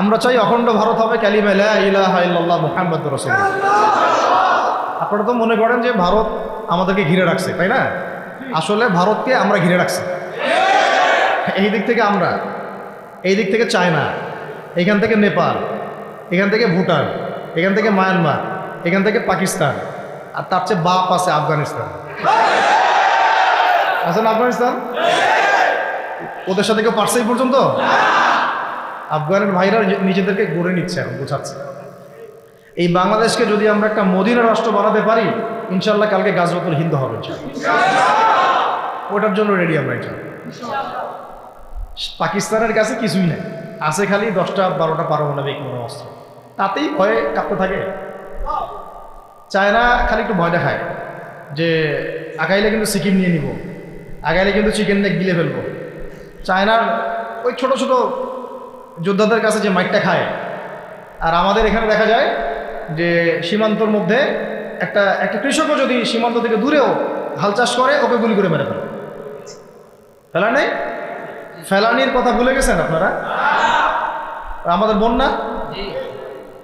আমরা চাই অখণ্ড ভারত হবে ক্যালিমা লা ইলাহা ইল্লাল্লাহ মুহাম্মদ রাসূলুল্লাহ। আপনারা তো মনে করেন যে ভারত আমাদেরকে ঘিরে রাখছে, তাই না? আসলে ভারতকে আমরা ঘিরে রাখছি। এই দিক থেকে আমরা, এই দিক থেকে চায়না, এখান থেকে নেপাল, এখান থেকে ভুটান, এখান থেকে মায়ানমার, এখান থেকে পাকিস্তান, আর তার চেয়ে বাপ আছে আফগানিস্তান। আছে না আফগানিস্তান? ওদের সাথে কেউ পারছে এই পর্যন্ত? আফগানের ভাইরা নিজেদেরকে গড়ে নিচ্ছে এখন বোঝাচ্ছে এই বাংলাদেশকে যদি আমরা একটা মদিনা রাষ্ট্র বানাতে পারি ইনশাল্লাহ কালকে গাজবাতুল হিন্দু হবে। ওটার জন্য রেডি আমরা এটা পাকিস্তানের কাছে কিছুই নাই। আছে খালি দশটা, বারোটা পারমাণবিক কোনো অস্ত্র তাতেই ভয়ে কাঁপতে থাকে। চায়না খালি একটু ভয় দেখায় যে আগাইলে কিন্তু সিকিম নিয়ে নিব, আগাইলে কিন্তু চিকেন নেক গিলে ফেলব। চায়নার ওই ছোট ছোট যোদ্ধাদের কাছে যে মাইকটা খায়। আর আমাদের এখানে দেখা যায় যে সীমান্তর মধ্যে একটা একটা কৃষকও যদি সীমান্ত থেকে দূরেও হাল চাষ করে, ওকে গুলি করে মেরে ফেলে। ফেলা নেই? ফেলানির কথা ভুলে গেছেন আপনারা? আমাদের বন্যা?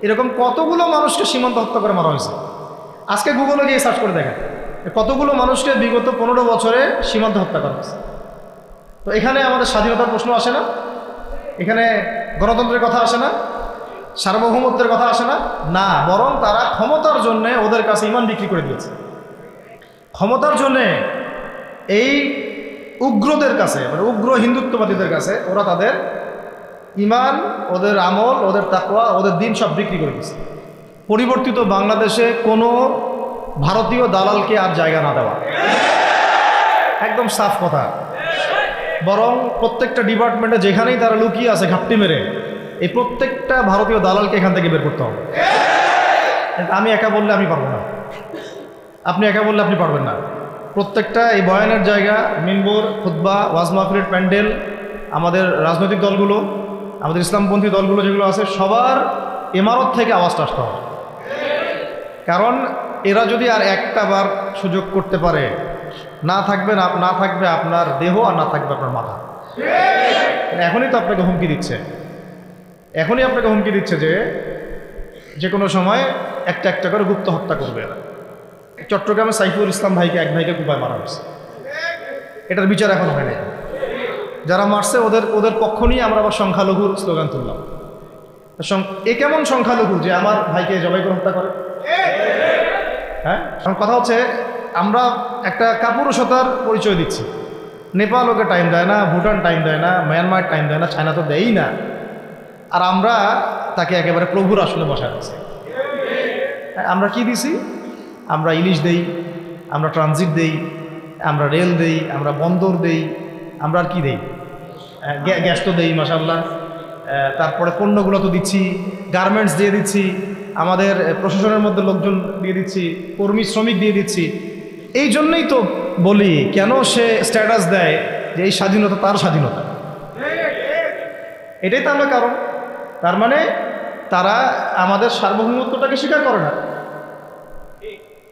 এরকম কতগুলো মানুষকে সীমান্ত হত্যা করে মারা হয়েছে? আজকে গুগলে গিয়ে সার্চ করে দেখেন। কতগুলো মানুষকে বিগত পনেরো বছরে সীমান্ত হত্যা করা হয়েছে। তো এখানে আমাদের স্বাধীনতার প্রশ্ন আসে না। এখানে গণতন্ত্রের কথা আসে না, সার্বভৌমত্বের কথা আসে না না, বরং তারা ক্ষমতার জন্য ওদের কাছে ইমান বিক্রি করে দিয়েছে। ক্ষমতার জন্যে এই উগ্রদের কাছে মানে উগ্র হিন্দুত্ববাদীদের কাছে ওরা তাদের ইমান, ওদের আমল, ওদের তাকওয়া, ওদের দিন সব বিক্রি করে দিয়েছে। পরিবর্তিত বাংলাদেশে কোনো ভারতীয় দালালকে আর জায়গা না দেওয়া। একদম সাফ কথা। বরং প্রত্যেকটা ডিপার্টমেন্টে যেখানেই তারা লুকিয়ে আছে ঘাপটি মেরে, এই প্রত্যেকটা ভারতীয় দালালকে এখান থেকে বের করতে হবে। আমি একা বললে আমি পারব না। আপনি একা বললে আপনি পারবেন না। প্রত্যেকটা এই বয়ানের জায়গা মিনবর খুদ্া ওয়াজ মাহফিলের প্যান্ডেল, আমাদের রাজনৈতিক দলগুলো, আমাদের ইসলামপন্থী দলগুলো যেগুলো আছে, সবার ইমারত থেকে আওয়াজটা আসতে হবে। কারণ এরা যদি আর একটা বার সুযোগ করতে পারে না থাকবে না না থাকবে আপনার দেহ আর না থাকবে আপনার মাথা। এখনই তো আপনাকে হুমকি দিচ্ছে। এখনই আপনাকে হুমকি দিচ্ছে যে যে কোনো সময় একটা একটা করে গুপ্ত হত্যা করবে। চট্টগ্রামে সাইফুল ইসলাম ভাইকে এক ভাইকে কুপায় মারা হয়েছে। এটার বিচার এখন হয়নি যারা মারছে, ওদের ওদের পক্ষ নিয়ে আমরা আবার সংখ্যালঘুর স্লোগান তুললাম। এ কেমন সংখ্যালঘু যে আমার ভাইকে জবাই করে হত্যা করে? হ্যাঁ? এখন কথা হচ্ছে আমরা একটা কাপুরুষতার পরিচয় দিচ্ছি। নেপাল ওকে টাইম দেয় না, ভুটান টাইম দেয় না মায়ানমার টাইম দেয় না চায়না তো দেয়ই না। আর আমরা তাকে একেবারে প্রভুর আসলে বসা দিচ্ছি। আমরা কি দিছি? আমরা ইলিশ দেই, আমরা ট্রানজিট দেই, আমরা রেল দেই, আমরা বন্দর দেই, আমরা আর কি দেই? গ্যাস তো দেই মাসাল্লাহ তারপরে পণ্যগুলো তো দিচ্ছি গার্মেন্টস দিয়ে দিচ্ছি, আমাদের প্রশাসনের মধ্যে লোকজন দিয়ে দিচ্ছি, কর্মী, শ্রমিক দিয়ে দিচ্ছি। এই জন্যই তো বলি, কেন সে স্ট্যাটাস দেয় যে এই স্বাধীনতা তার স্বাধীনতা? এটাই তো আমরা কারণ। তার মানে তারা আমাদের সার্বভৌমত্বটাকে স্বীকার করে না।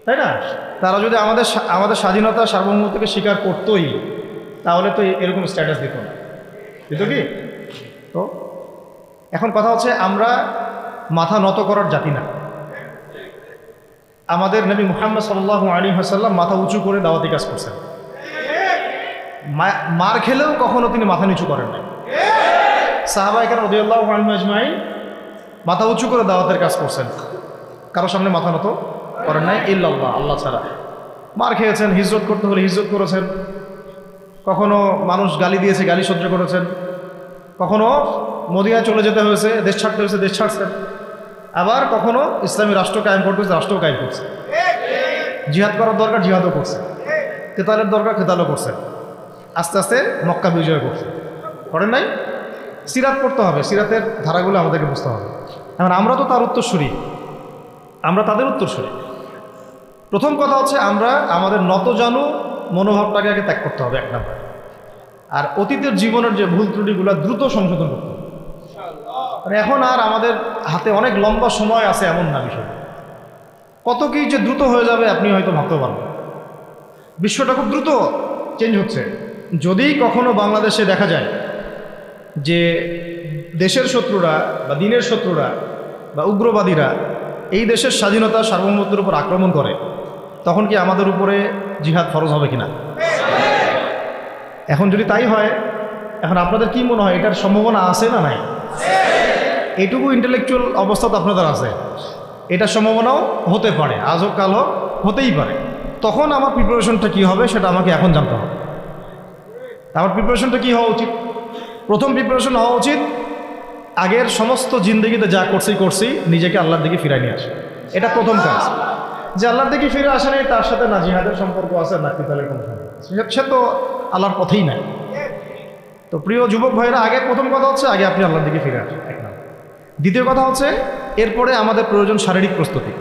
তাই না? তারা যদি আমাদের আমাদের স্বাধীনতা সার্বভৌমত্বকে স্বীকার করতোই, তাহলে তো এরকম স্ট্যাটাস দিত না। দিত কি? তো এখন কথা হচ্ছে, আমরা মাথা নত করার জাতি না। আমাদের নবী মুহাম্মদ সাল্লাহ আলী হাসাল্লাম মাথা উঁচু করে দাওয়াতি কাজ করছেন। মার খেলেও কখনো তিনি মাথা নিচু করেন না সাহাবা এখানে রদিয়াল্লাহ আজমাই মাথা উঁচু করে দাওয়াতের কাজ করছেন। কারও সামনে মাথা নত করেন নাই, ইল্লাল্লাহ, আল্লাহ ছাড়া। মার খেয়েছেন, হিজরত করতে হলে হিজরত করেছেন। কখনো মানুষ গালি দিয়েছে, গালি সহ্য করেছেন। কখনো মদিনায় চলে যেতে হয়েছে, দেশ ছাড়তে হয়েছে, দেশ ছাড়ছেন। আবার কখনো ইসলামী রাষ্ট্র কায়েম করতে হয়েছে রাষ্ট্র কায়েম করছে। জিহাদ করার দরকার, জিহাদও করছে। কেতালের দরকার, কেতালও করছে। আস্তে আস্তে মক্কা বিজয় করছে। করেন নাই? সিরাত পড়তে হবে, সিরাতের ধারাগুলো আমাদেরকে বুঝতে হবে। এখন আমরা তো তার উত্তর উত্তরসূরি। আমরা তাদের উত্তর উত্তরসূরি। প্রথম কথা হচ্ছে আমরা, আমাদের নতজানু মনোভাবটাকে আগে ত্যাগ করতে হবে, এক নম্বর। আর অতীতের জীবনের যে ভুল ত্রুটিগুলো দ্রুত সংশোধন করতে হবে। মানে এখন আর আমাদের হাতে অনেক লম্বা সময় আছে এমন না বিষয়। কত কি যে দ্রুত হয়ে যাবে আপনি হয়তো ভাবতে পারবেন। বিশ্বটা খুব দ্রুত চেঞ্জ হচ্ছে। যদি কখনো বাংলাদেশে দেখা যায় যে দেশের শত্রুরা বা দিনের শত্রুরা বা উগ্রবাদীরা এই দেশের স্বাধীনতা সার্বভৌমত্বের উপর আক্রমণ করে, তখন কি আমাদের উপরে জিহাদ ফরজ হবে কিনা? এখন যদি তাই হয়, এখন আপনাদের কি মনে হয় এটার সম্ভাবনা আছে না নাই? এইটুকু ইন্টেলেকচুয়াল অবস্থা তো আপনাদের আছে। এটার সম্ভাবনাও হতে পারে আজ হোক কাল হোক হতেই পারে। তখন আমার প্রিপারেশনটা কী হবে সেটা আমাকে এখন জানতে হবে। আমার প্রিপারেশনটা কী হওয়া উচিত? প্রথম প্রিপারেশন হওয়া উচিত, আগের সমস্ত জিন্দগিতে যা করছি করছি, নিজেকে আল্লাহর দিকে ফিরাই নিয়ে আসে। এটা প্রথম কাজ। যে আল্লাহর দিকে ফিরে আসে নাই, তার সাথে না জিহাদের সম্পর্ক আছে, না কিতালের কোনো। সে- তো আল্লাহর পথেই নাই। তো প্রিয় যুবক ভাইরা, আগে প্রথম কথা হচ্ছে, আগে আপনি আল্লাহর দিকে ফিরে আসেন। দ্বিতীয় কথা হচ্ছে, এরপরে আমাদের প্রয়োজন শারীরিক প্রস্তুতি।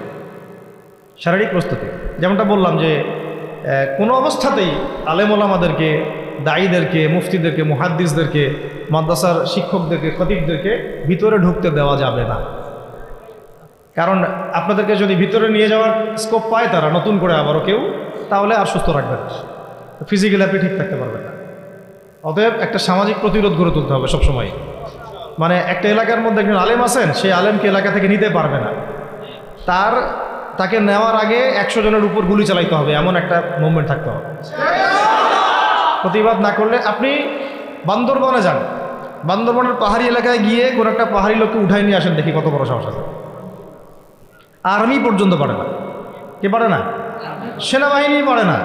শারীরিক প্রস্তুতি। যেমনটা বললাম যে কোনো অবস্থাতেই আলেমল আমাদেরকে দায়ীদেরকে মুফতিদেরকে, মুহাদ্দিসদেরকে, মাদ্রাসার শিক্ষকদেরকে, খতিবদেরকে ভিতরে ঢুকতে দেওয়া যাবে না। কারণ আপনাদেরকে যদি ভিতরে নিয়ে যাওয়ার স্কোপ পায় তারা, নতুন করে আবারও কেউ, তাহলে আর সুস্থ রাখবে না। ফিজিক্যালি ঠিক থাকতে পারবেন না। অতএব একটা সামাজিক প্রতিরোধ গড়ে তুলতে হবে সবসময় মানে একটা এলাকার মধ্যে একজন আলেম আছেন, সেই আলেমকে এলাকা থেকে নিতে পারবে না। তার, তাকে নেওয়ার আগে একশো জনের উপর গুলি চালাইতে হবে, এমন একটা মুভমেন্ট থাকতে হবে। প্রতিবাদ না করলে আপনি বান্দরবনে যান। বান্দরবনের পাহাড়ি এলাকায় গিয়ে কোনো একটা পাহাড়ি লোককে উঠাই নিয়ে আসেন, দেখি কত বড় সাহস আছে। আর্মি পর্যন্ত পারে না। কে পারে না? সেনাবাহিনী পারে না।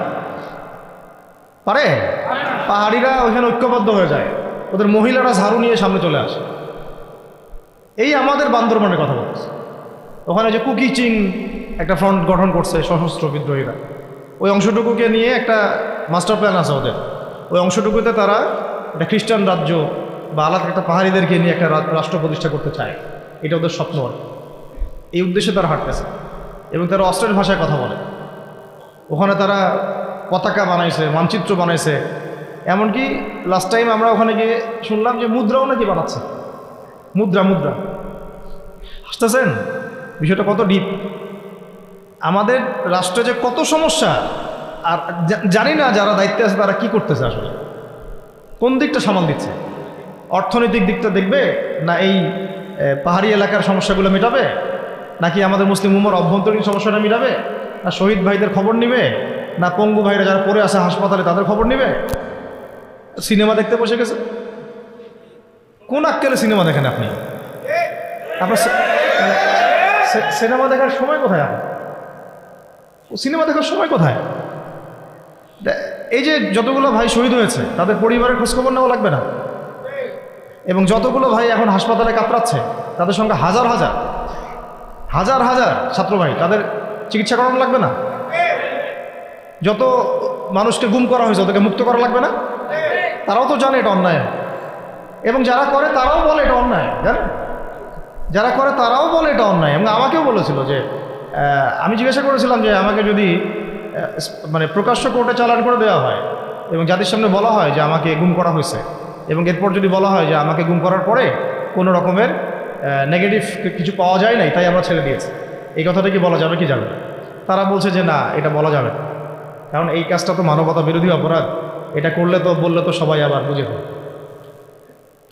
পারে? পাহাড়িরা ওইখানে ঐক্যবদ্ধ হয়ে যায়। ওদের মহিলারা ঝাড়ু নিয়ে সামনে চলে আসে। এই আমাদের বান্দরবনের কথা বলছে ওখানে যে কুকি চিং একটা ফ্রন্ট গঠন করছে সশস্ত্র বিদ্রোহীরা। ওই অংশটুকুকে নিয়ে একটা মাস্টার প্ল্যান আছে ওদের। ওই অংশটুকুতে তারা একটা খ্রিস্টান রাজ্য বা আলাদা একটা পাহাড়িদেরকে নিয়ে একটা রাষ্ট্র প্রতিষ্ঠা করতে চায়। এটা ওদের স্বপ্ন আর এই উদ্দেশ্যে তারা হাঁটতেছে এবং তারা অস্ট্রের ভাষায় কথা বলে। ওখানে তারা পতাকা বানাইছে, মানচিত্র বানাইছে। এমনকি লাস্ট টাইম আমরা ওখানে গিয়ে শুনলাম যে মুদ্রাও নাকি বানাচ্ছে। মুদ্রা মুদ্রা। হাসতেছেন? বিষয়টা কত ডিপ আমাদের রাষ্ট্রে যে কত সমস্যা, আর জানি না যারা দায়িত্বে আছে তারা কি করতেছে আসলে। কোন দিকটা সামাল দিচ্ছে? অর্থনৈতিক দিকটা দেখবে না এই পাহাড়ি এলাকার সমস্যাগুলো মেটাবে? নাকি আমাদের মুসলিম উমর অভ্যন্তরীণ সমস্যাটা মেটাবে? না শহীদ ভাইদের খবর নিবে? না পঙ্গু ভাইরা যারা পড়ে আছে হাসপাতালে তাদের খবর নিবে? সিনেমা দেখতে বসে গেছে? কোন আক্কেলে সিনেমা দেখেন আপনি? আপনার সিনেমা দেখার সময় কোথায় আপনার সিনেমা দেখার সময় কোথায়? এই যে যতগুলো ভাই শহীদ হয়েছে, তাদের পরিবারের খোঁজখবর নেওয়া লাগবে না? এবং যতগুলো ভাই এখন হাসপাতালে কাতরাচ্ছে, তাদের সঙ্গে হাজার হাজার। হাজার হাজার ছাত্র ভাই, তাদের চিকিৎসা করানো লাগবে না? যত মানুষকে গুম করা হয়েছে, ওদেরকে মুক্ত করা লাগবে না? তারাও তো জানে এটা অন্যায়। এবং যারা করে তারাও বলে এটা অন্যায়, জানেন? যারা করে তারাও বলে এটা অন্যায়। এবং আমাকেও বলেছিল যে আমি জিজ্ঞাসা করেছিলাম যে আমাকে যদি মানে প্রকাশ্য কোর্টে চালান করে দেওয়া হয় এবং জাতির সামনে বলা হয় যে আমাকে গুম করা হয়েছে এবং এরপর যদি বলা হয় যে আমাকে গুম করার পরে কোনো রকমের নেগেটিভ কিছু পাওয়া যায় নাই, তাই আমরা ছেড়ে দিয়েছি। এই কথাটা কি বলা যাবে কি যাবে তারা বলছে যে না, এটা বলা যাবে কারণ এই কাজটা তো মানবতা বিরোধী অপরাধ। এটা করলে তো, বললে তো সবাই আবার বুঝে ফেলবে।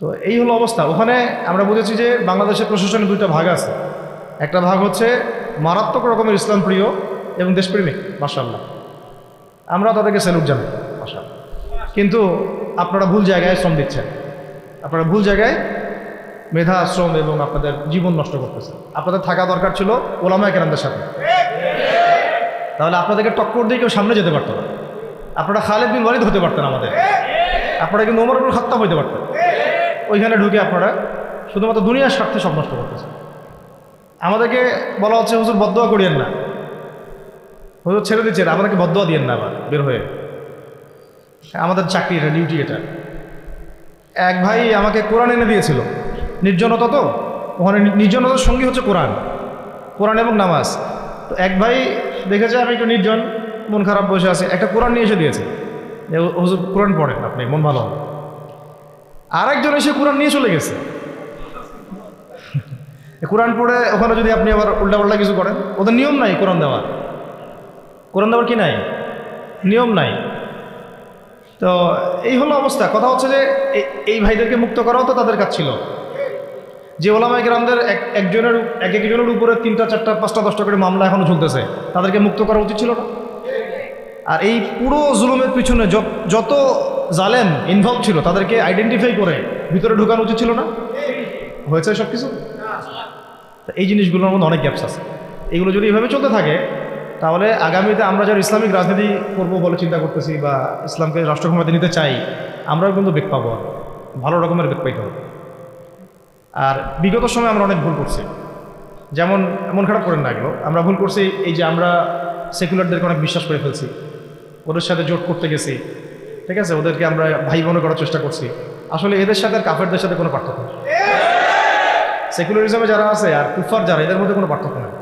তো এই হলো অবস্থা। ওখানে আমরা বুঝেছি যে বাংলাদেশের প্রশাসনের দুইটা ভাগ আছে। একটা ভাগ হচ্ছে মারাত্মক রকমের ইসলাম প্রিয় এবং দেশপ্রেমিক মাসাল্লাহ আমরা তাদেরকে স্যালুট জানাই মাসাল্লাহ কিন্তু আপনারা ভুল জায়গায় শ্রম দিচ্ছেন। আপনারা ভুল জায়গায় মেধা, শ্রম এবং আপনাদের জীবন নষ্ট করতেছেন। আপনাদের থাকা দরকার ছিল ওলামায় কেরামদের সাথে। তাহলে আপনাদেরকে টক্কর দিয়ে কেউ সামনে যেতে পারতো না। আপনারা খালেদ বিন ওয়ালিদ হতে পারতেন আমাদের। আপনারা কিন্তু ওমর খাত্তাব হইতে পারতেন। ওইখানে ঢুকে আপনারা শুধুমাত্র দুনিয়ার স্বার্থে সব নষ্ট করতেছেন। আমাদেরকে বলা হচ্ছে, হুজুর বদোয়া করিয়েন না। হুজুর ছেড়ে দিচ্ছেন, আমাদেরকে বদোয়া দিয়েন না আবার, বের হয়ে। আমাদের চাকরি এটা ডিউটি এটা। এক ভাই আমাকে কোরআন এনে দিয়েছিল, নির্জনতা তো, ওখানে নির্জনতার সঙ্গী হচ্ছে কোরআন কোরআন এবং নামাজ। তো এক ভাই দেখেছে আমি একটু নির্জন, মন খারাপ বসে আছে, একটা কোরআন নিয়ে এসে দিয়েছে। হুজুর, কোরআন পড়েন আপনি, মন ভালো হবে। আরেকজন এসে কোরআন নিয়ে চলে গেছে। কোরআন পড়ে ওখানে যদি আপনি আবার উল্টা পাল্টা কিছু করেন, ওদের নিয়ম নাই কোরআন দেওয়ার। কোরআন দেওয়ার কি নাই? নিয়ম নাই। তো এই হলো অবস্থা। কথা হচ্ছে যে এই ভাইদেরকে মুক্ত করাও তো তাদের কাজ ছিল। যে ওলামায় গ্রামদের এক একজনের এক একজনের উপরে তিনটা, চারটা, পাঁচটা, দশটা করে মামলা এখনও চলতেছে। তাদেরকে মুক্ত করা উচিত ছিল না। আর এই পুরো জুলুমের পিছনে যত জালেম ইনভলভ ছিল, তাদেরকে আইডেন্টিফাই করে। ভিতরে ঢুকানো উচিত ছিল না? হয়েছে সব কিছু? এই জিনিসগুলোর মধ্যে অনেক গ্যাপস আছে। এগুলো যদি এভাবে চলতে থাকে, তাহলে আগামীতে আমরা যারা ইসলামিক রাজনীতি করব বলে চিন্তা করতেছি বা ইসলামকে রাষ্ট্র ক্ষমতা নিতে চাই, আমরাও কিন্তু বেগ পাবো আর। ভালো রকমের বেগ পাইতে হবে। আর বিগত সময় আমরা অনেক ভুল করছি। যেমন, মন খারাপ করেন না আমরা ভুল করছি এই যে আমরা সেকুলারদেরকে অনেক বিশ্বাস করে ফেলছি। ওদের সাথে জোট করতে গেছি। ঠিক আছে? ওদেরকে আমরা ভাই বোন করার চেষ্টা করছি। আসলে এদের সাথে আর কাফেরদের সাথে কোনো পার্থক্য নেই। সেকুলারিজমে যারা আছে আর কুফার যারা এদের মধ্যে কোনো পার্থক্য নেই।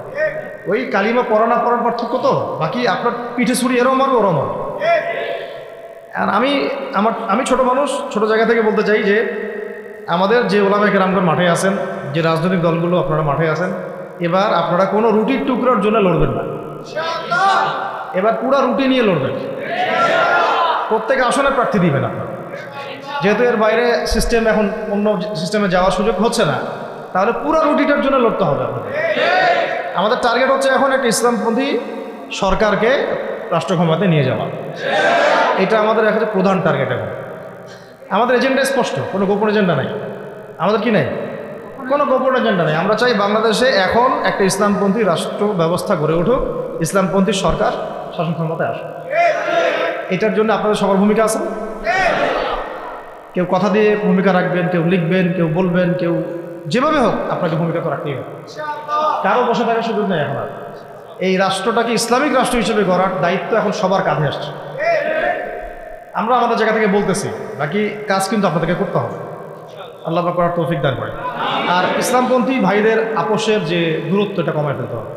ওই কালিমা পড়া না পড়ার পার্থক্য তো? বাকি আপনার পিঠে ছুরি এরও মারবে ওরও মারবে। আর আমি আমার আমি ছোট মানুষ ছোট জায়গা থেকে বলতে চাই যে আমাদের যে ওলামাকে রামগড় মাঠে আছেন যে রাজনৈতিক দলগুলো আপনারা মাঠে আছেন এবার আপনারা কোনো রুটির টুকরোর জন্য লড়বেন না। এবার পুরা রুটি নিয়ে লড়বেন। প্রত্যেক আসনে প্রার্থী দিবে না যেহেতু এর বাইরে সিস্টেম এখন অন্য সিস্টেমে যাওয়ার সুযোগ হচ্ছে না, তাহলে পুরো রুটিটার জন্য লড়তে হবে আমাদের টার্গেট হচ্ছে এখন একটা ইসলামপন্থী সরকারকে রাষ্ট্র ক্ষমতায় নিয়ে যাওয়া। এটা আমাদের এখন প্রধান টার্গেট এখন। আমাদের এজেন্ডা স্পষ্ট, কোনো গোপন এজেন্ডা নাই। আমাদের কি নাই? কোনো গোপন এজেন্ডা নেই। আমরা চাই বাংলাদেশে এখন একটা ইসলামপন্থী রাষ্ট্র ব্যবস্থা গড়ে উঠুক, ইসলামপন্থী সরকার শাসন ক্ষমতায় আসুক। এটার জন্য আপনাদের সবার ভূমিকা আছে? কেউ কথা দিয়ে ভূমিকা রাখবেন, কেউ লিখবেন, কেউ বলবেন, কেউ যেভাবে হোক আপনাকে ভূমিকা তো রাখতেই হবে। কারও বসে থাকার সুযোগ নেই এখন আর। এই রাষ্ট্রটাকে ইসলামিক রাষ্ট্র হিসেবে গড়ার দায়িত্ব এখন সবার কাঁধে আসছে। আমরা আমাদের জায়গা থেকে বলতেছি, বাকি কাজ কিন্তু আপনাদেরকে করতে হবে। আল্লাহ করার তৌফিক দান করে আর ইসলামপন্থী ভাইদের আপোষের যে দূরত্ব, এটা কমায় ফেলতে হবে।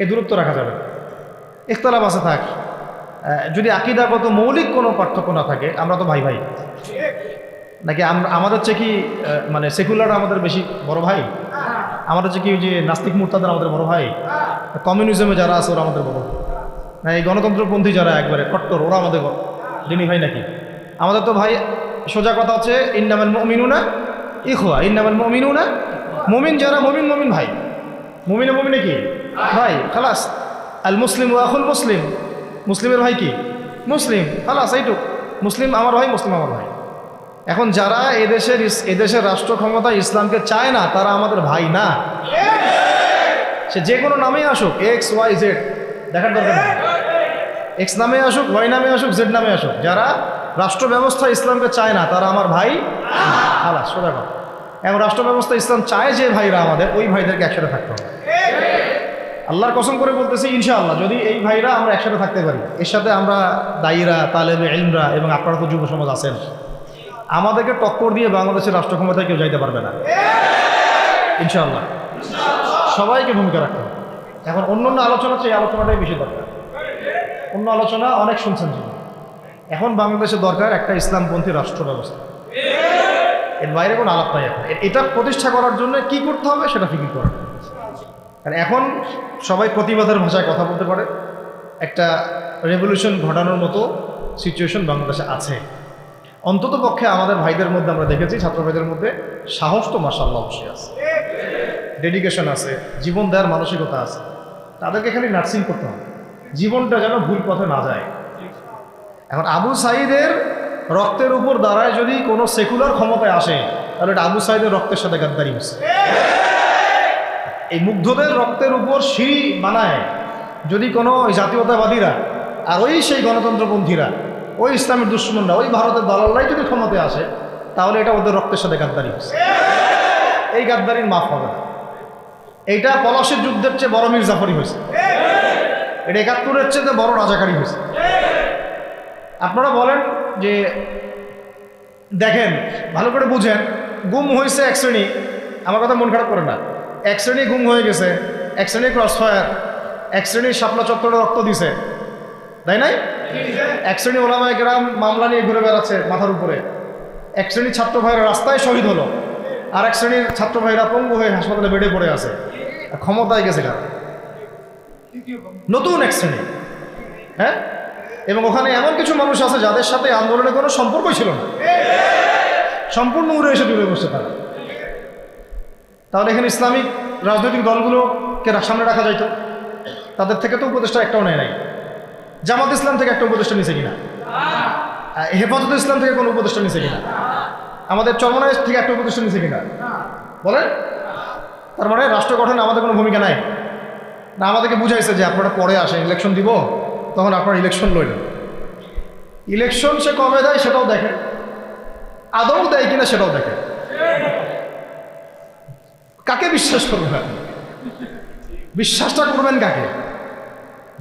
এই দূরত্ব রাখা যাবে। ইখতলাফ আছে থাক। যদি আকিদাগত মৌলিক কোনো পার্থক্য না থাকে, আমরা তো ভাই ভাই। নাকি আমাদের চেয়ে কি মানে সেকুলার আমাদের বেশি বড় ভাই? আমাদের চেয়ে কি যে নাস্তিক মুরতাদের আমাদের বড় ভাই? কমিউনিজমে যারা আছে ওরা আমাদের বড়। না, এই গণতন্ত্রপন্থী যারা একবারে কট্টর, ওরা আমাদের যিনি ভাই নাকি? আমাদের তো ভাই, সোজা কথা হচ্ছে, ইন্নামাল মমিনুনা ইখোয়া ইন্নামাল মমিনুনা মমিন, যারা মমিন মমিন ভাই। মমিনে মমিনে কি? ভাই, খালাস। আল মুসলিম ওয়াহুল মুসলিম। মুসলিমের ভাই কি? মুসলিম। খালাস এইটুক মুসলিম আমার ভাই, মুসলিম আমার ভাই। এখন যারা এদেশের এদেশের রাষ্ট্র ক্ষমতা ইসলামকে চায় না, তারা আমাদের ভাই না। সে যে কোনো নামেই আসুক এক্স ওয়াই জেড দেখার দরকার এক্স নামে আসুক ওয়াই নামে আসুক জেড নামে আসুক। যারা রাষ্ট্র ব্যবস্থা ইসলামকে চায় না, তারা আমার ভাই খালাস সোজা কথা। এখন রাষ্ট্র ব্যবস্থা ইসলাম চায় যে ভাইরা আমাদের, ওই ভাইদেরকে একসাথে থাকতে হবে। আল্লাহর কসম করে বলতেছি, ইনশাআল্লাহ, যদি এই ভাইরা আমরা একসাথে থাকতে পারি, এর সাথে আমরা দায়ীরা, তালেবে এলমরা এবং আপনারা তো যুব সমাজ আছেন, আমাদেরকে টক্কর দিয়ে বাংলাদেশের রাষ্ট্র ক্ষমতায় কেউ যাইতে পারবে না। ইনশাআল্লাহ। সবাইকে ভূমিকা রাখতে হবে। এখন অন্য অন্য আলোচনা চেয়ে এই আলোচনাটাই বেশি দরকার। অন্য আলোচনা অনেক শুনছেন এখন বাংলাদেশে দরকার একটা ইসলামপন্থী রাষ্ট্র ব্যবস্থা। এর বাইরে কোনো আলাপ নাই এখন। এটা প্রতিষ্ঠা করার জন্য কি করতে হবে সেটা ফিকির করা। আর এখন সবাই প্রতিবাদের ভাষায় কথা বলতে পারে। একটা রেভলিউশন ঘটানোর মতো সিচুয়েশন বাংলাদেশে আছে। অন্তত পক্ষে আমাদের ভাইদের মধ্যে আমরা দেখেছি, ছাত্র ভাইদের মধ্যে সাহস তো মাসাল্লাহ অবশ্যই আছে। ডেডিকেশন আছে, জীবন দেওয়ার মানসিকতা আছে। তাদেরকে খালি নার্সিং করতে হবে। জীবনটা যেন ভুল পথে না যায়। এখন আবু সাইদের রক্তের উপর দাঁড়ায় যদি কোনো সেকুলার ক্ষমতায় আসে, তাহলে এটা আবু সাইদের রক্তের সাথে গাদ্দারি হচ্ছে। এই মুগ্ধদের রক্তের উপর সিঁড়ি বানায় যদি কোনো ওই জাতীয়তাবাদীরা আর ওই সেই গণতন্ত্রপন্থীরা, ওই ইসলামের দুশ্মনরা, ওই ভারতের দালালরাই যদি ক্ষমতায় আসে, তাহলে এটা ওদের রক্তের সাথে গাদ্দারি হচ্ছে। এই গাদ্দারির মাফ হবে না। এইটা পলাশের যুদ্ধের চেয়ে বড় মীর জাফরি হয়েছে। এটা একাত্তরের চেয়ে বড় রাজাকারী হয়েছে। আপনারা বলেন যে, দেখেন, ভালো করে বুঝেন, গুম হয়েছে এক শ্রেণি, আমার কথা মন খারাপ করে না। এক শ্রেণি গুম হয়ে গেছে, এক শ্রেণি ক্রস ফায়ার এক শ্রেণির শাপলা চত্বরে রক্ত দিছে। তাই নাই? এক শ্রেণি ওলামায় গ্রাম মামলা নিয়ে ঘুরে বেড়াচ্ছে মাথার উপরে। এক শ্রেণির ছাত্র ভাইরা রাস্তায় শহীদ হলো, আর এক শ্রেণির ছাত্র ভাইরা পঙ্গু হয়ে হাসপাতালে বেডে পড়ে আছে। ক্ষমতায় গেছে কারা? নতুন এক শ্রেণি। হ্যাঁ? এবং ওখানে এমন কিছু মানুষ আছে যাদের সাথে আন্দোলনের কোনো সম্পর্কই ছিল না। সম্পূর্ণ উড়ে এসে ডুবে বসছে তারা। তাহলে এখানে ইসলামিক রাজনৈতিক দলগুলোকে সামনে রাখা যাইতো। তাদের থেকে তো উপদেষ্টা একটাও নেয় নাই। জামাত ইসলাম থেকে একটা উপদেষ্টা নিছে কিনা? হেফাজত ইসলাম থেকে কোনো উপদেষ্টা নিছে কিনা? আমাদের চরমনায় থেকে একটা উপদেষ্টা নিছে কিনা? বলেন। তার মানে রাষ্ট্র গঠনে আমাদের কোনো ভূমিকা নাই। না, আমাদেরকে বুঝাইছে যে আপনারা পরে আসেন, ইলেকশন দিব, তখন আপনারা ইলেকশন লইলেন। ইলেকশন সে কবে দেয় সেটাও দেখে। আদৌ দেয় কিনা সেটাও দেখে। কাকে বিশ্বাস করবেন? বিশ্বাসটা করবেন কাকে?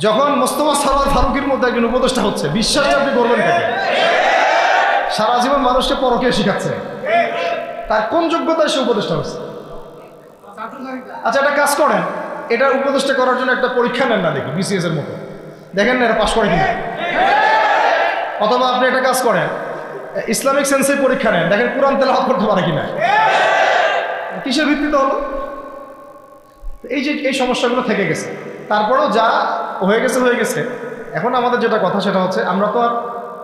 যখন মোস্তফা সারোয়ার ফারুকের মধ্যে একজন উপদেষ্টা হচ্ছে, বিশ্বাসটা আপনি করবেন কাকে? সারা জীবন মানুষকে পরকে শিখাচ্ছে। তার কোন যোগ্যতায় সে উপদেষ্টা হচ্ছে? আচ্ছা একটা কাজ করেন। এটা উপদেষ্টা করার জন্য একটা পরীক্ষা নেন না দেখি বিসিএস এর মতো। দেখেন না এটা পাশ করে কিনা। অথবা আপনি একটা কাজ করেন, ইসলামিক সেন্সে পরীক্ষা নেন, দেখেন কোরআন তেলাওয়াত করতে পারে কিনা। কিসের ভিত্তিতে হলো? এই যে, এই সমস্যাগুলো থেকে গেছে। তারপরেও যা হয়ে গেছে হয়ে গেছে। এখন আমাদের যেটা কথা, সেটা হচ্ছে আমরা তো আর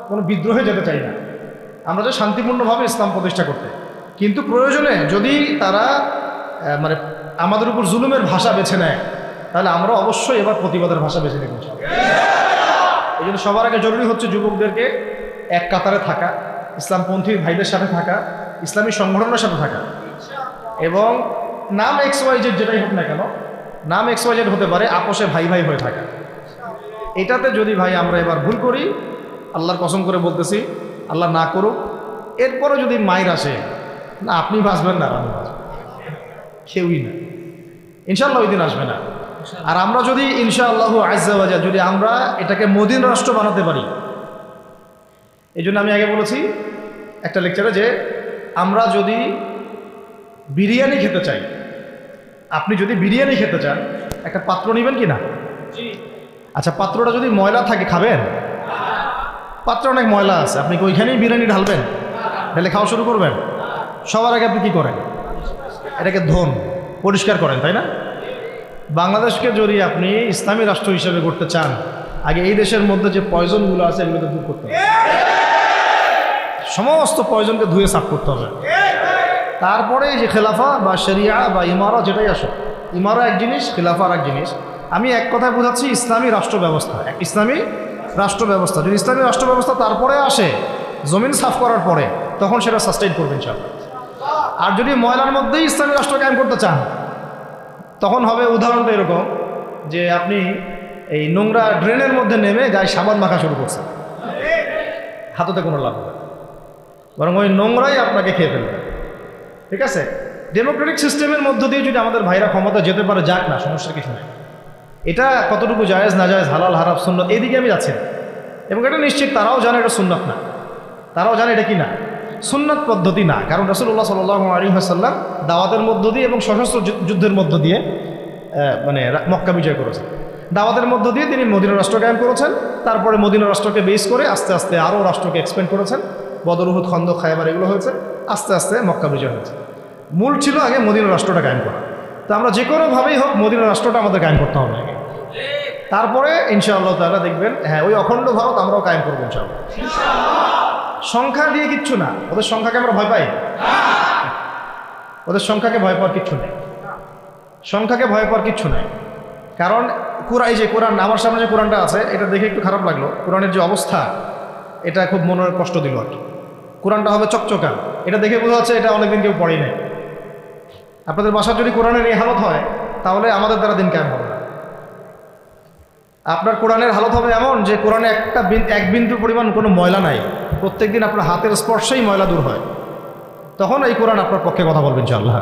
কোনো বিদ্রোহে যেতে চাই না। আমরা যে শান্তিপূর্ণভাবে ইসলাম প্রতিষ্ঠা করতে। কিন্তু প্রয়োজনে যদি তারা মানে আমাদের উপর জুলুমের ভাষা বেছে নেয়, তাহলে আমরা অবশ্যই এবার প্রতিবাদের ভাষা বেছে নেব এই জন্য সবার আগে জরুরি হচ্ছে যুবকদেরকে এক কাতারে থাকা, ইসলামপন্থী ভাইদের সাথে থাকা, ইসলামী সংগঠনের সাথে থাকা। এবং নাম এক্স ওয়াই জেড যেটাই হোক না কেন, নাম এক্স ওয়াই জেড হতে পারে, আপোষে ভাই ভাই হয়ে থাকে। এটাতে যদি ভাই আমরা এবার ভুল করি, আল্লাহর কসম করে বলতেছি, আল্লাহ না করুক এরপরে যদি মায়ের আসে, না, আপনি বাঁচবেন না আমি কেউই না। ইনশাল্লাহ ওই দিন আসবে না। আর আমরা যদি ইনশাআল্লাহ আজ্জাবাজা যদি আমরা এটাকে মদিন রাষ্ট্র বানাতে পারি, এই জন্য আমি আগে বলেছি একটা লেকচারে যে, আমরা যদি বিরিয়ানি খেতে চাই। আপনি যদি বিরিয়ানি খেতে চান একটা পাত্র নেবেন কি না? আচ্ছা পাত্রটা যদি ময়লা থাকে খাবেন? পাত্র অনেক ময়লা আছে। আপনি কি ওইখানেই বিরিয়ানি ঢালবেন? ঢেলে খাওয়া শুরু করবেন? সবার আগে আপনি কি করেন? এটাকে ধন পরিষ্কার করেন তাই না? বাংলাদেশকে যদি আপনি ইসলামী রাষ্ট্র হিসেবে করতে চান আগে এই দেশের মধ্যে যে পয়জনগুলো আছে এগুলোকে দূর করতে হবে। সমস্ত পয়জনকে ধুয়ে সাফ করতে হবে। তারপরে যে খেলাফা বা শরিয়া বা ইমারা যেটাই আসো ইমারা এক জিনিস, খেলাফা আর এক জিনিস। আমি এক কথায় বোঝাচ্ছি, ইসলামী রাষ্ট্র ব্যবস্থা, এক ইসলামী রাষ্ট্র ব্যবস্থা। যদি ইসলামী রাষ্ট্র ব্যবস্থা তারপরে আসে, জমিন সাফ করার পরে, তখন সেটা সাস্টেইন করবেন সব। আর যদি ময়লার মধ্যেই ইসলামী রাষ্ট্র কায়েম করতে চান, তখন হবে উদাহরণটা এরকম যে আপনি এই নোংরা ড্রেনের মধ্যে নেমে গায়ে সাবান মাখা শুরু করছেন। হাততে কোনো লাভ হবে না। বরং ওই নোংরাই আপনাকে খেয়ে ফেলবে। ঠিক আছে? ডেমোক্রেটিক সিস্টেমের মধ্য দিয়ে যদি আমাদের ভাইরা ক্ষমতা যেতে পারে, যাক না, সমস্যা কিছু নেই। এটা কতটুকু জায়েজ, না জায়েজ, হালাল হারাপ সুন্নত এইদিকে আমি যাচ্ছি। এবং এটা নিশ্চিত, তারাও জানে এটা সুন্নত না। তারাও জানে এটা কি না? সুন্নত পদ্ধতি না। কারণ রসুল্লাহ সাল আলী হাসাল্লাম দাওয়াতের মধ্য দিয়ে এবং সশস্ত্র যুদ্ধের মধ্য দিয়ে মানে মক্কা বিজয় করেছেন। দাওয়াতের মধ্য দিয়ে তিনি মদিনা রাষ্ট্র কায়েম করেছেন। তারপরে মদিনা রাষ্ট্রকে বেস করে আস্তে আস্তে আরও রাষ্ট্রকে এক্সপেন্ড করেছেন। বদরুহুদ খন্দ খায়বার, এগুলো হয়েছে। আস্তে আস্তে মক্কা বিজয় হয়েছে। মূল ছিল আগে মদিনা রাষ্ট্রটা কায়েম করা। তো আমরা যে কোনোভাবেই হোক মদিনা রাষ্ট্রটা আমাদের কায়েম করতে হবে আগে। তারপরে ইনশাআল্লাহ তারা দেখবেন হ্যাঁ ওই অখণ্ড ভারত আমরাও কায়েম করব সংখ্যা দিয়ে কিচ্ছু না, ওদের সংখ্যাকে আমরা ভয় পাই? ওদের সংখ্যাকে ভয় পাওয়ার কিচ্ছু নেই। সংখ্যাকে ভয় পাওয়ার কিচ্ছু নেই। কারণ কোরআন যে কোরআন, আমার সামনে যে কোরআনটা আছে, এটা দেখে একটু খারাপ লাগল। কোরআনের যে অবস্থা, এটা খুব মনের কষ্ট দিল আর কি। কোরআনটা হবে চকচকা। এটা দেখে বোঝা যাচ্ছে এটা অনেকদিন কেউ পড়েই নেই। আপনাদের বাসার যদি কোরআনের এই হালত হয়, তাহলে আমাদের দ্বারা দিন কেমন হবে আপনার কোরআনের হালত হবে এমন যে কোরআনে একটা এক বিন্দু পরিমাণ কোনো ময়লা নাই। প্রত্যেক দিন আপনার হাতের স্পর্শেই ময়লা দূর হয়। তখন এই কোরআন আপনার পক্ষে কথা বলবেন ইনশাআল্লাহ।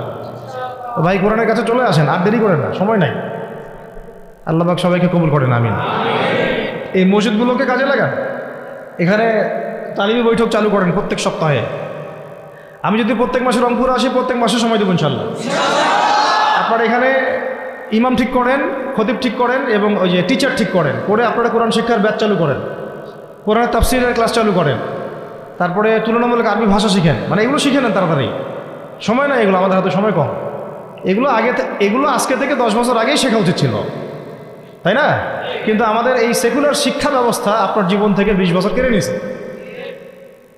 ভাই, কোরআনের কাছে চলে আসেন, আর দেরি করেন না, সময় নাই। আল্লাহ পাক সবাইকে কবুল করেন, আমিন। এই মসজিদগুলোকে কাজে লাগান। এখানে তালিমি বৈঠক চালু করেন প্রত্যেক সপ্তাহে। আমি যদি প্রত্যেক মাসে রংপুর আসি, প্রত্যেক মাসে সময় দেবো ইনশাল্লাহ। আপনার এখানে ইমাম ঠিক করেন, খতিব ঠিক করেন এবং ওই যে টিচার ঠিক করেন। করে আপনারা কোরআন শিক্ষার ব্যাচ চালু করেন। কোরআনের তাফসিরের ক্লাস চালু করেন। তারপরে তুলনামূলক আরবি ভাষা শিখেন। মানে এগুলো শিখে নেন তাড়াতাড়ি। সময় নাই এগুলো, আমাদের হাতে সময় কম। এগুলো আগে এগুলো আজকে থেকে দশ বছর আগেই শেখা উচিত ছিল। তাই না? কিন্তু আমাদের এই সেকুলার শিক্ষা ব্যবস্থা আপনার জীবন থেকে বিশ বছর কেড়ে নিয়েছে।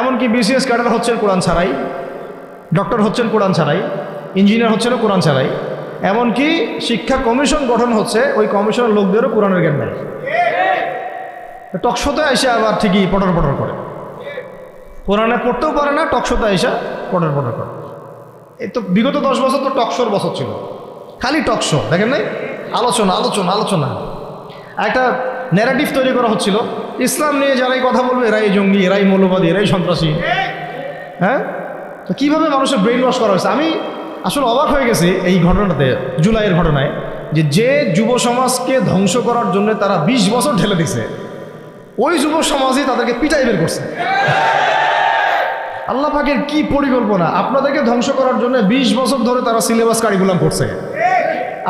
এমনকি বিসিএস ক্যাডার হচ্ছেন কোরআন ছাড়াই, ডক্টর হচ্ছেন কোরআন ছাড়াই, ইঞ্জিনিয়ার হচ্ছেনও কোরআন ছাড়াই, এমনকি শিক্ষা কমিশন গঠন হচ্ছে ওই কমিশনের লোকদেরও কোরআনের জ্ঞান নাই। টকশোতে এসে আবার ঠিকই পটর পটর করে। কোরআনে পড়তেও পারে না, টকশোতে এসে পটর পটর করে। এই তো বিগত দশ বছর তো টকশোর বছর ছিল। খালি টকশো, দেখেন নাই? আলোচনা আলোচনা আলোচনা। একটা ন্যারেটিভ তৈরি করা হচ্ছিল। ইসলাম নিয়ে যারাই কথা বলবে, এরাই জঙ্গি, এরাই মৌলবাদী, এরাই সন্ত্রাসী। হ্যাঁ? তো কীভাবে মানুষের ব্রেন ওয়াশ করা হয়েছে? আমি আসলে অবাক হয়ে গেছি এই ঘটনাতে, জুলাইয়ের ঘটনায়, যে যে যুব সমাজকে ধ্বংস করার জন্য তারা ২০ বছর ঢেলে দিছে, ওই যুব সমাজই তাদেরকে পিটাই বের করছে। আল্লাহ পাকের কি পরিকল্পনা? আপনাদেরকে ধ্বংস করার জন্য ২০ বছর ধরে তারা সিলেবাস কারিকুলাম করছে।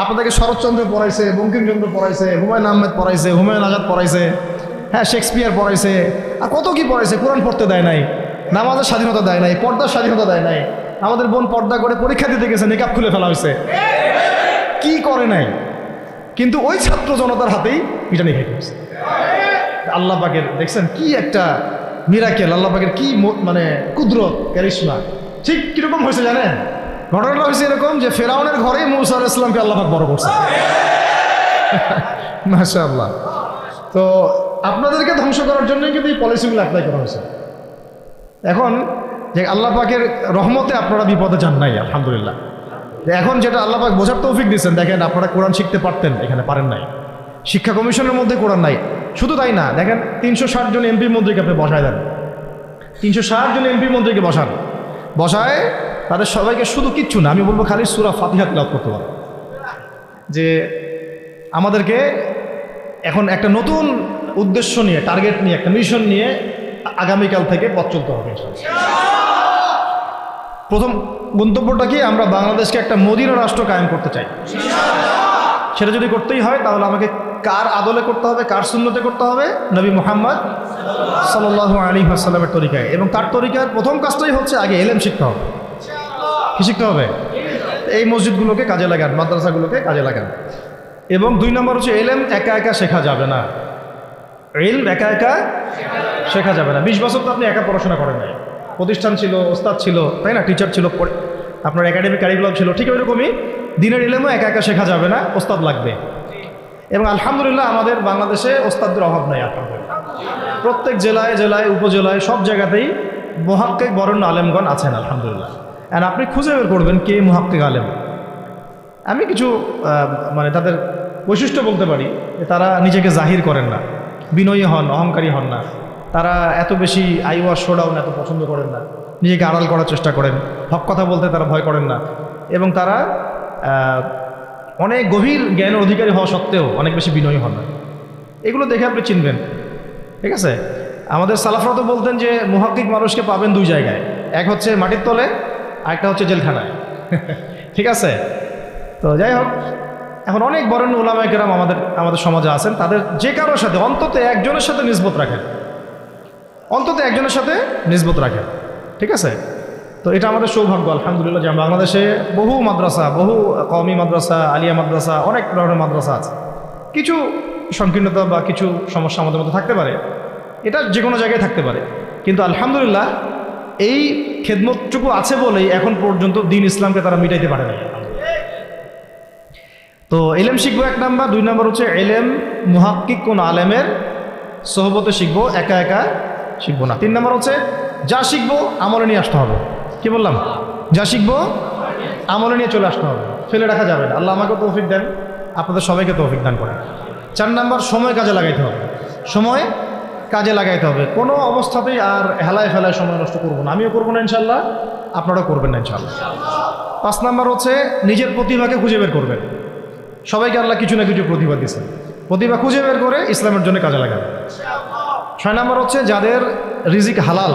আপনাদেরকে শরৎচন্দ্র পড়াইছে, বঙ্কিমচন্দ্র পড়াইছে, হুমায়ুন আহমেদ পড়াইছে, হুমায়ুন আজাদ পড়াইছে হ্যাঁ শেক্সপিয়ার পড়াইছে, আর কত কি পড়াইছে, কোরআন পড়তে দেয় নাই, নামাজের স্বাধীনতা দেয় নাই, পর্দার স্বাধীনতা দেয় নাই, আমাদের বোন পর্দা করে পরীক্ষা দিতে গেছে নিকাপ খুলে ফেলা হয়েছে। কি করে নাই? কিন্তু ওই ছাত্র জনতার হাতেই পিটানি খেয়ে আল্লাহ পাকের, দেখছেন কি একটা মিরাকেল আল্লাহ পাকের কি মানে কুদরত ক্যারিশমা ঠিক কীরকম হয়েছে জানেন? ঘটনাটা হয়েছে এরকম যে ফেরাউনের ঘরে মৌসা আলাহ ইসলামকে আল্লাহাক বড় করছে। মাসা আল্লাহ তো আপনাদেরকে ধ্বংস করার জন্যই কিন্তু এই পলিসিগুলো অ্যাপ্লাই করা হয়েছে। এখন যে আল্লাহ পাকের রহমতে আপনারা বিপদে যান নাই আলহামদুলিল্লাহ। এখন যেটা আল্লাহ পাক বোঝার তৌফিক দিচ্ছেন দেখেন আপনারা কোরআন শিখতে পারতেন এখানে পারেন নাই। শিক্ষা কমিশনের মধ্যে কোরআন নাই। শুধু তাই না দেখেন তিনশো ষাট জন এমপি মন্ত্রীকে আপনি বসায় দেন। তিনশো ষাট জন এমপি মন্ত্রীকে বসান। বসায় তাদের সবাইকে শুধু কিচ্ছু না, আমি বলব খালি সুরা ফাতিহা তিলাওয়াত করতে পারো। যে আমাদেরকে এখন একটা নতুন উদ্দেশ্য নিয়ে টার্গেট নিয়ে, একটা মিশন নিয়ে আগামীকাল থেকে পথ চলতে হবে। প্রথম গন্তব্যটা কি? আমরা বাংলাদেশকে একটা মদিনা রাষ্ট্র কায়েম করতে চাই। সেটা যদি করতেই হয়, তাহলে আমাকে কার আদলে করতে হবে, কার শূন্যতে করতে হবে? নবী মোহাম্মদ সাল্লাহ আলী আসাল্লামের তরিকায়। এবং তার তরিকার প্রথম কাজটাই হচ্ছে আগে এলেম শিখতে হবে। কি শিখতে হবে? এই মসজিদগুলোকে কাজে লাগান, মাদ্রাসাগুলোকে কাজে লাগান। এবং দুই নম্বর হচ্ছে এলেম একা একা শেখা যাবে না। এলম একা একা শেখা যাবে না। বিশ বছর তো আপনি একা পড়াশোনা করেন নাই। প্রতিষ্ঠান ছিল, ওস্তাদ ছিল, তাই না? টিচার ছিল আপনার একাডেমিক কারিকুলাম ছিল, ঠিক ওইরকমই। দিনের এলেমও একা একা শেখা যাবে না, ওস্তাদ লাগবে। এবং আলহামদুলিল্লাহ আমাদের বাংলাদেশে ওস্তাদদের অভাব নাই আলহামদুলিল্লাহ প্রত্যেক জেলায় জেলায়, উপজেলায়, সব জায়গাতেই মহাক্কিক বরণ্য আলেমগণ আছেন, আলহামদুলিল্লাহ। অ্যান্ড আপনি খুঁজে বের করবেন কে মহাক্কিক আলেম। আমি কিছু মানে তাদের বৈশিষ্ট্য বলতে পারি যে তারা নিজেকে জাহির করেন না, বিনয়ী হন, অহংকারী হন না। তারা এত বেশি আইওয়ার শোডাউন এত পছন্দ করেন না, নিজেকে আড়াল করার চেষ্টা করেন হক কথা বলতে তারা ভয় করেন না। এবং তারা অনেক গভীর জ্ঞানের অধিকারী হওয়া সত্ত্বেও অনেক বেশি বিনয়ী হন না। এগুলো দেখে আপনি চিনবেন। ঠিক আছে? আমাদের সালাফরা তো বলতেন যে মুহাক্কিক মানুষকে পাবেন দুই জায়গায়। এক হচ্ছে মাটির তলে আরেকটা হচ্ছে জেলখানায়। ঠিক আছে? তো যাই হোক, এখন অনেক বরেণ্য ওলামায় কেরাম আমাদের আমাদের সমাজে আছেন। তাদের যে কারোর সাথে, অন্তত একজনের সাথে নিসবত রাখেন। অন্তত একজনের সাথে নিসবত রাখেন। ঠিক আছে? তো এটা আমাদের সৌভাগ্য, আলহামদুলিল্লাহ, যে বাংলাদেশে বহু মাদ্রাসা, বহু কওমি মাদ্রাসা, আলিয়া মাদ্রাসা, অনেক ধরনের মাদ্রাসা আছে। কিছু সংকীর্ণতা বা কিছু সমস্যা আমাদের মধ্যে থাকতে পারে। এটা যে কোনো জায়গায় থাকতে পারে। কিন্তু আলহামদুলিল্লাহ এই খেদমতটুকু আছে বলেই এখন পর্যন্ত দিন ইসলামকে তারা মিটাইতে পারে না। তো এলেম শিখব এক নাম্বার, দুই নাম্বার হচ্ছে এলেম মুহাক্কিক কোন আলেমের, সহবতে শিখব, একা একা শিখব না। তিন নাম্বার হচ্ছে যা শিখব আমলে নিয়ে আসতে হবে। কি বললাম? যা শিখব আমলে নিয়ে চলে আসতে হবে। ফেলে রাখা যাবে না। আল্লাহ আমাকে তৌফিক দেন, আপনাদের সবাইকে তৌফিক দান করেন। চার নাম্বার, সময় কাজে লাগাইতে হবে। সময় কাজে লাগাইতে হবে। কোনো অবস্থাতেই আর হেলায় ফেলায় সময় নষ্ট করব না। আমিও করব না ইনশাল্লাহ আপনারাও করবেন না ইনশাল্লাহ পাঁচ নাম্বার হচ্ছে নিজের প্রতিভাকে খুঁজে বের করবেন। সবাইকে আল্লাহ কিছু না কিছু প্রতিভা দিয়েছেন। প্রতিভা খুঁজে বের করে ইসলামের জন্য কাজে লাগাবে ছয় নাম্বার হচ্ছে যাদের রিজিক হালাল,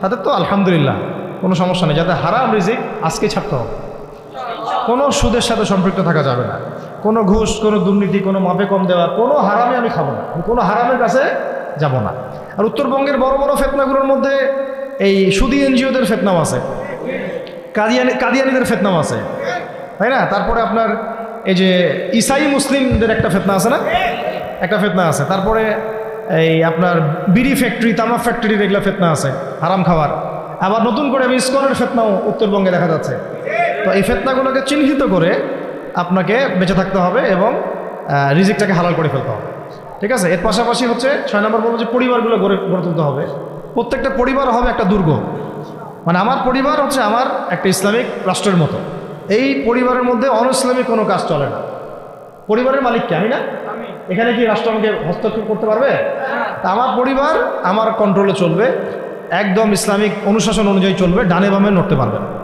তাদের তো আলহামদুলিল্লাহ, কোনো সমস্যা নেই। যাদের হারাম রিজিক, আজকে ছাড়তে হবে। কোনো সুদের সাথে সম্পৃক্ত থাকা যাবে না। কোনো ঘুষ, কোনো দুর্নীতি, কোনো মাপে কম দেওয়া কোনো হারামে আমি খাব না। কোনো হারামের কাছে যাব না। আর উত্তরবঙ্গের বড় বড় ফেতনাগুলোর মধ্যে এই সুদি এনজিওদের ফেতনাও আছে। কাদিয়ানি কাদিয়ানিদের ফেতনাও আছে। তাই না? তারপরে আপনার এই যে ইসাই মুসলিমদের একটা ফেতনা আছে না? একটা ফেতনা আছে। তারপরে এই আপনার বিড়ি ফ্যাক্টরি তামাক ফ্যাক্টরির এগুলো ফেতনা আছে, হারাম খাবার আবার নতুন করে ইস্কনের ফেতনাও উত্তরবঙ্গে দেখা যাচ্ছে। তো এই ফেতনাগুলোকে চিহ্নিত করে আপনাকে বেঁচে থাকতে হবে এবং রিজিকটাকে হালাল করে ফেলতে হবে। ঠিক আছে? এর পাশাপাশি হচ্ছে ছয় নম্বর বলব যে পরিবারগুলো গড়ে গড়ে তুলতে হবে। প্রত্যেকটা পরিবার হবে একটা দুর্গ। মানে আমার পরিবার হচ্ছে আমার একটা ইসলামিক রাষ্ট্রের মতো। এই পরিবারের মধ্যে অন ইসলামিক কোনো কাজ চলে না। পরিবারের মালিক কে? আমি না? এখানে কি রাষ্ট্র আমাকে হস্তক্ষেপ করতে পারবে? তা আমার পরিবার আমার কন্ট্রোলে চলবে। একদম ইসলামিক অনুশাসন অনুযায়ী চলবে। ডানে বামে নড়তে পারবে না।